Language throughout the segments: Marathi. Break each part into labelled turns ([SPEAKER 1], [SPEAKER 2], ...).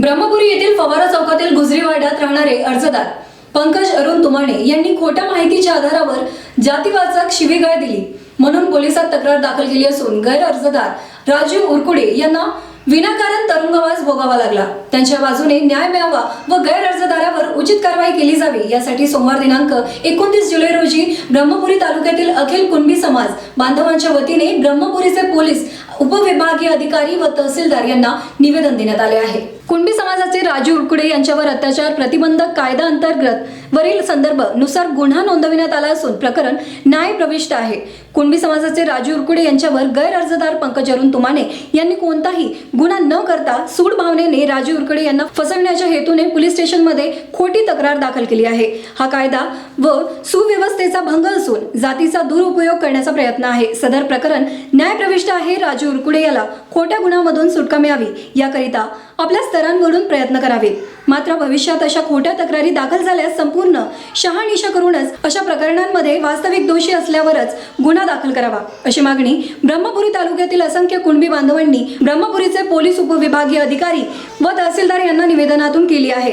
[SPEAKER 1] ब्रह्मपुरी येथील फवारा चौकातील गुजरीवाड्यात राहणारे अर्जदार पंकज अरुण तुमाने यांनी खोट्या माहितीच्या आधारावर जातीवाचक शिवीगाळ दिली. म्हणून पोलिसात तक्रार दाखल केली असून गैर अर्जदार राजीव उरकुडे यांना विनाकारण तरुंगवास भोगावा लागला. त्यांच्या बाजूने न्याय मिळावा व गैर अर्जदारावर उचित कारवाई केली जावी यासाठी सोमवार दिनांक एकोणतीस जुलै रोजी ब्रह्मपुरी तालुक्यातील अखिल कुणबी समाज बांधवांच्या वतीने ब्रह्मपुरीचे पोलीस उपविभागीय अधिकारी व तहसीलदार यांना निवेदन देण्यात आले आहे. कुणबी समाजाचे राजू उरकुडे यांच्यावर अत्याचार प्रतिबंधक कायदा अंतर्गत वरील संदर्भनुसार गुन्हा नोंदविण्यात आला असून प्रकरण न्याय प्रविष्ट आहे. कुणबी समाजाचे राजू उरकुडे यांच्यावर गैर अर्जदार पंकज अरुण तुमाने यांनी कोणताही गुन्हा न करता सूड भावनेने राजू उरकुडे यांना फसवण्याच्या हेतूने पोलीस स्टेशनमध्ये खोटी तक्रार दाखल केली आहे. हा कायदा व सुव्यवस्थेचा भंग असून जातीचा दुरुपयोग करण्याचा प्रयत्न आहे. सदर प्रकरण न्यायप्रविष्ट आहे. राजू उरकुडे याला खोट्या गुन्ह्यामधून सुटका मिळावी याकरिता आपल्या स्तरांवरून प्रयत्न करावेत. मात्र भविष्यात अशा खोट्या तक्रारी दाखल झाल्यास संपूर्ण शहानिशा करूनच अशा प्रकरणांमध्ये वास्तविक दोषी असल्यावरच गुन्हा दाखल करावा. अशी मागणी ब्रह्मपुरी तालुक्यातील असंख्य कुणबी बांधवांनी ब्रह्मपुरीचे पोलीस उपविभागीय अधिकारी व तहसीलदार यांना निवेदनातून केली आहे.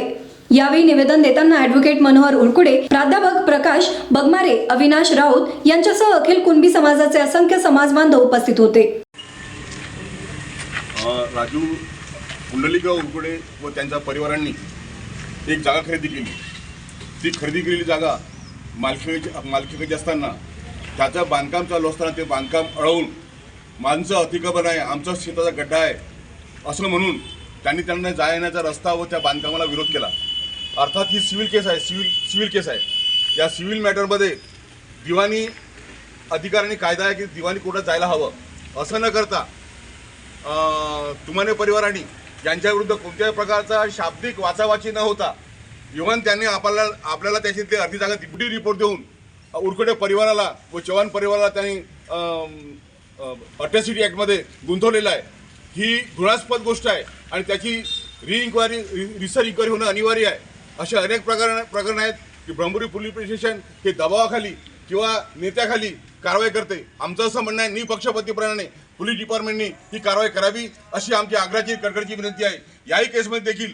[SPEAKER 1] यावेळी निवेदन देताना ॲडव्होकेट मनोहर उरकुडे प्राध्यापक प्रकाश बगमारे अविनाश राऊत यांच्यासह अखिल कुणबी समाजाचे असंख्य समाज बांधव उपस्थित होते.
[SPEAKER 2] राजू कुंडलिकराव उरकुडे व त्यांच्या परिवारांनी एक जागा खरेदी केली. ती खरेदी केलेली जागा मालकीची मालकीची असताना त्याचं बांधकाम चालू असताना ते बांधकाम अडवून माझं अतिक्रमण आहे आमचा शेताचा गड्डा आहे असं म्हणून त्यांनी त्यांना जा येण्याचा रस्ता व त्या बांधकामाला विरोध केला. अर्थात ही सिव्हिल केस आहे सिव्हिल सिव्हिल केस आहे. या सिव्हिल मॅटरमध्ये दिवाणी अधिकाऱ्यांनी कायदा आहे की दिवाणी कोर्टात जायला हवं. असं न करता अं, तुमाने परिवारांनी ज्यांच्याविरुद्ध कोणत्याही प्रकारचा शाब्दिक वाचावाची न होता इव्हन त्यांनी आपल्याला आपल्याला त्याची ते अर्धी जागा डिप्युटी रिपोर्ट देऊन अ, उरकडे परिवाराला व चव्हाण परिवाराला त्यांनी अट्रॅसिटी ॲक्टमध्ये गुंतवलेलं आहे. ही घृणास्पद गोष्ट आहे आणि त्याची रि इन्क्वायरी रिसर्च इन्क्वायरी होणं अनिवार्य आहे. असे अनेक प्रकरण प्रकरण आहेत की ब्रह्मपुरी पोलीस स्टेशन हे दबावाखाली किंवा नेत्याखाली कारवाई करते. आमचं असं म्हणणं आहे निपक्षपातीपणाने पोलीस डिपार्टमेंटने ही कारवाई करावी अशी आमची आग्रहाची कडकडची विनंती आहे. याही केसमध्ये देखील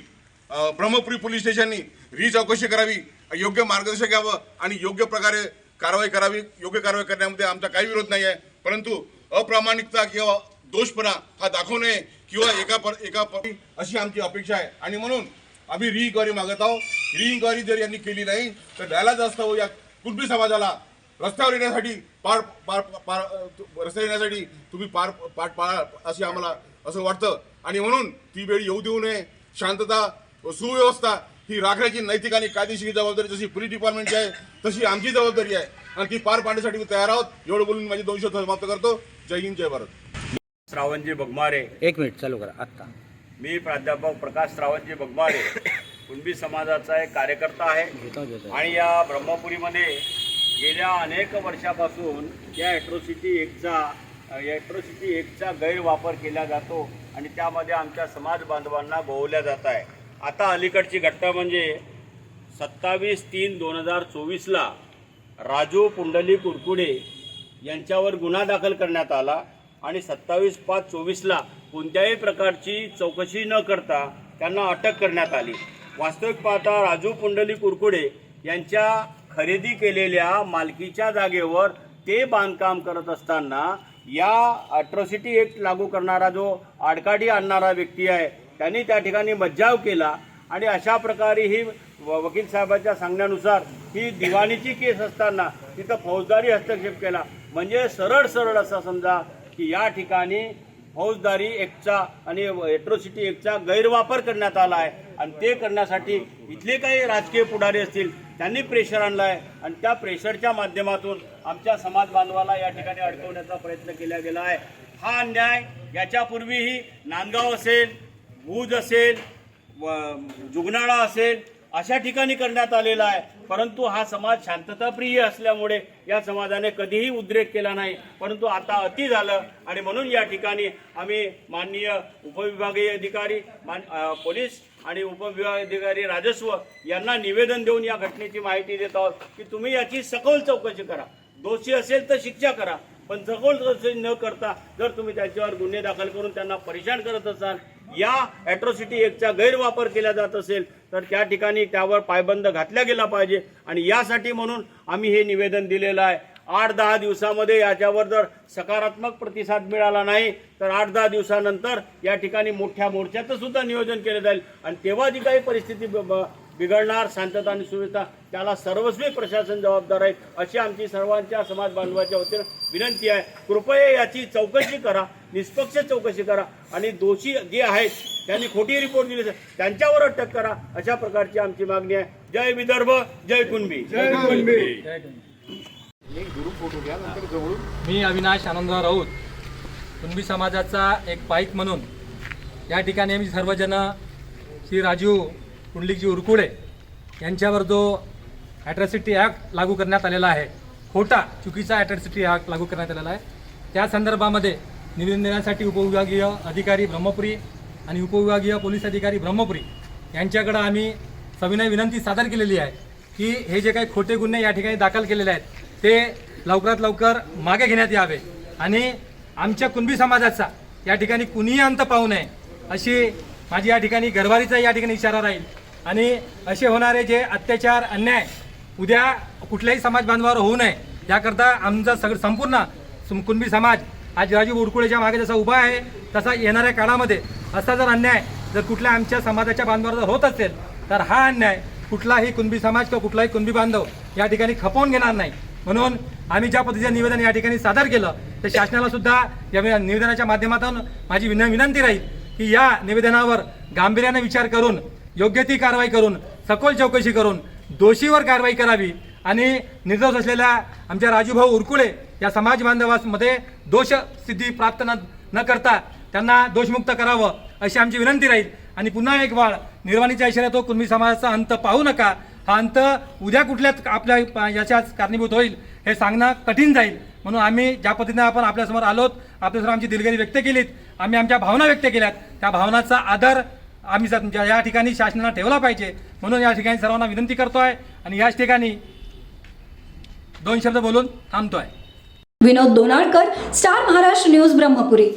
[SPEAKER 2] ब्रह्मपुरी पोलीस स्टेशननी री चौकशी करावी योग्य मार्गदर्शन घ्यावं आणि योग्य प्रकारे कारवाई करावी. योग्य कारवाई करण्यामध्ये आमचा काही विरोध नाही आहे. परंतु अप्रामाणिकता किंवा दोषपणा हा दाखवू नये किंवा एका पर एका पर अशी आमची अपेक्षा आहे. आणि म्हणून आम्ही री इन्क्वायरी मागत आहोत. री इन्क्वायरी जर यांनी केली नाही तर न्यायालयात हो या कुणबी समाजाला रस्त्यावर येण्यासाठी पार पार पार रस्त्यावर येण्यासाठी तुम्ही पार पाठ पाळा अशी आम्हाला असं वाटतं. आणि म्हणून ती वेळ येऊ देऊ नये. शांतता व सुव्यवस्था ही राखण्याची नैतिक आणि कायदेशीर जबाबदारी जशी पोलीस डिपार्टमेंटची आहे तशी आमची जबाबदारी आहे. आणि ती पार पाडण्यासाठी मी तयार आहोत. एवढं बोलून माझे दोन शब्द समाप्त करतो. जय हिंद जय भारत.
[SPEAKER 3] श्रावणजी बगमारे.
[SPEAKER 4] एक मिनिट चालू करा. आत्ता.
[SPEAKER 3] मी प्राध्यापक प्रकाश श्रावणजी बगमारे. कुणबी समाजाचा एक कार्यकर्ता आहे. आणि या ब्रह्मपुरीमध्ये गेल्या अनेक वर्षापासून या ॲट्रोसिटी एकचा ॲट्रोसिटी एकचा गैरवापर केला जातो आणि त्यामध्ये आमच्या समाज बांधवांना गोवल्या जात आहे. आता अलीकडची घटना म्हणजे सत्तावीस तीन दोन हजार चोवीसला राजू पुंडली कुरकुडे यांच्यावर गुन्हा दाखल करण्यात आला आणि सत्तावीस पाच चोवीसला कोणत्याही प्रकारची चौकशी न करता त्यांना अटक करण्यात आली. वास्तविक पाहता राजू पुंडली कुरकुडे यांच्या खरेदी केलेल्या मालकीच्या जागेवर ते बांधकाम करत असताना या अट्रॉसिटी एक्ट लागू करणारा जो आडकाठी आणणारा व्यक्ती आहे त्यांनी त्या ठिकाणी मज्जाव केला आणि अशा प्रकारे ही वकील साहेबांच्या सांगण्यानुसार ही दिवाणीची केस असताना तिथं फौजदारी हस्तक्षेप केला. म्हणजे सरळ सरळ असं समजा की या ठिकाणी फौजदारी एकचा आणि एट्रोसिटी एकचा गैरवापर करण्यात आला आहे. आणि ते करण्यासाठी इथले काही राजकीय पुढारी असतील त्यांनी प्रेशर आणलं आहे आणि त्या प्रेशरच्या माध्यमातून आमच्या समाज बांधवाला या ठिकाणी अडकवण्याचा प्रयत्न केला गेला आहे. हा अन्याय याच्यापूर्वीही नांदगाव असेल भूज असेल व जुगनाळा असेल अशा ठिकाणी करण्यात आलेला आहे. परंतु हा समाज शांतताप्रिय असल्यामुळे या समाजाने कधीही उद्रेक केला नाही. परंतु आता अति झालं आणि म्हणून या ठिकाणी आम्ही माननीय उपविभागीय अधिकारी मान पोलीस आणि उपविभाग अधिकारी राजस्व यांना निवेदन देऊन या घटनेची माहिती देत आहोत की तुम्ही याची सखोल चौकशी करा. दोषी असेल तर शिक्षा करा. पण सखोल चौकशी न करता जर तुम्ही त्याच्यावर गुन्हे दाखल करून त्यांना परेशान करत असाल या ॲट्रॉसिटी एकचा गैरवापर केला जात असेल तर त्या ठिकाणी त्यावर पायबंद घातला गेला पाहिजे. आणि यासाठी म्हणून आम्ही हे निवेदन दिलेलं आहे. आठ दहा दिवसामध्ये याच्यावर जर सकारात्मक प्रतिसाद मिळाला नाही तर आठ दहा दिवसानंतर या ठिकाणी मोठ्या मोर्चाचं सुद्धा नियोजन केलं जाईल. आणि तेव्हा जी काही परिस्थिती ब- ब- बिघडणार शांतता आणि सुव्यवस्था त्याला सर्वस्वी प्रशासन जबाबदार आहे अशी आमची सर्वांच्या समाज बांधवाच्या वतीनं विनंती आहे. कृपया याची चौकशी करा निष्पक्ष चौकशी करा. आणि दोषी जे आहेत त्यांनी खोटी रिपोर्ट दिली त्यांच्यावर अटक करा. अशा प्रकारची आमची मागणी आहे. जय विदर्भ जय कुणबी.
[SPEAKER 4] मी अविनाश आनंदराव राऊत कुणबी समाजाचा एक पाईक म्हणून या ठिकाणी आम्ही सर्वजण श्री राजीव पुंडलिकजी उरकुळे यांच्यावर जो ॲट्रॉसिटी ॲक्ट लागू करण्यात आलेला आहे खोटा चुकीचा ॲट्रॉसिटी ॲक्ट लागू करण्यात आलेला आहे त्या संदर्भामध्ये निवेदन देण्यासाठी उपविभागीय अधिकारी ब्रह्मपुरी आणि उपविभागीय पोलीस अधिकारी ब्रह्मपुरी यांच्याकडं आम्ही सविनय विनंती सादर केलेली आहे की हे जे काही खोटे गुन्हे या ठिकाणी दाखल केलेले आहेत ते लवकरात लवकर मागे घेण्यात यावे आणि आमच्या कुणबी समाजाचा या ठिकाणी कुणीही अंत पाहू नये अशी माझी या ठिकाणी गरवारीचा या ठिकाणी इशारा राहील. आणि असे होणारे जे अत्याचार अन्याय उद्या कुठल्याही समाज बांधवावर होऊ नये याकरता आमचा सगळं संपूर्ण कुणबी समाज आज राजू उरकुळेच्या मागे जसा उभा आहे तसा येणाऱ्या काळामध्ये असा जर अन्याय जर कुठल्या आमच्या समाजाच्या बांधवावर जर होत असेल तर हा अन्याय कुठलाही कुणबी समाज किंवा कुठलाही कुणबी बांधव या ठिकाणी खपवून घेणार नाही. म्हणून आम्ही ज्या पद्धतीचं निवेदन या ठिकाणी सादर केलं तर शासनाला सुद्धा या निवेदनाच्या माध्यमातून माझी विन विनंती राहील की या निवेदनावर गांभीर्याने विचार करून योग्य ती कारवाई करून सखोल चौकशी करून दोषीवर कारवाई करावी आणि निर्दोष असलेल्या आमच्या राजूभाऊ उरकुळे या समाज बांधवांमध्ये दोष सिद्धी प्राप्त न न करता त्यांना दोषमुक्त करावं अशी आमची विनंती राहील. आणि पुन्हा एक वाळ निर्वाणीच्या इशारा तो कुणबी समाजाचा अंत पाहू नका. हा अंत उद्या कुठल्याच आपल्या प- याच्याच कारणीभूत होईल हे सांगणं कठीण जाईल. म्हणून आम्ही ज्या पद्धतीने आपण आपल्यासमोर आलोत आपल्यासमोर आमची दिलगिरी व्यक्त केलीत आम्ही आमच्या भावना व्यक्त केल्यात. त्या भावनाचा आदर आम्ही सर तुमच्या या ठिकाणी शासनाला ठेवला पाहिजे. म्हणून या ठिकाणी सर्वांना विनंती करतोय आणि याच ठिकाणी दोन शब्द बोलून थांबतोय.
[SPEAKER 1] Vinod Donalkar star Maharashtra news Brahmapuri.